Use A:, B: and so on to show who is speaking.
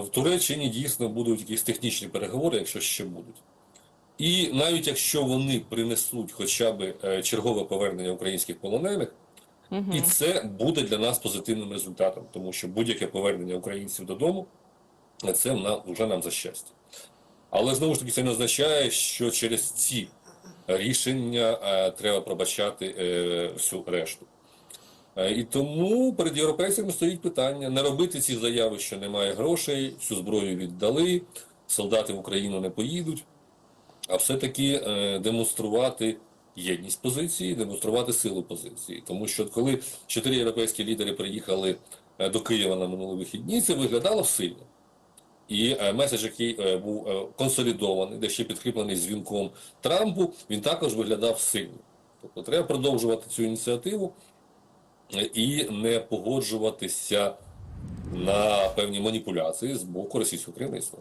A: В Туреччині дійсно будуть якісь технічні переговори, якщо ще будуть. І навіть якщо вони принесуть хоча б е, чергове повернення українських полонених, і це буде для нас позитивним результатом, тому що будь-яке повернення українців додому е, це вже нам за щастя. Але знову ж таки це не означає, що через ці рішення е, треба пробачати всю решту. Е, І тому перед європейцями стоїть питання не робити ці заяви, що немає грошей, всю зброю віддали, солдати в Україну не поїдуть, а все-таки е, демонструвати єдність позиції, демонструвати силу позиції. Тому що коли чотири європейські лідери приїхали е, до Києва на минулі вихідні, це виглядало сильно. І меседж, який був консолідований, де ще підкріплений дзвінком Трампу, він також виглядав сильно. Тобто треба продовжувати цю ініціативу і не погоджуватися на певні маніпуляції з боку російського керівництва.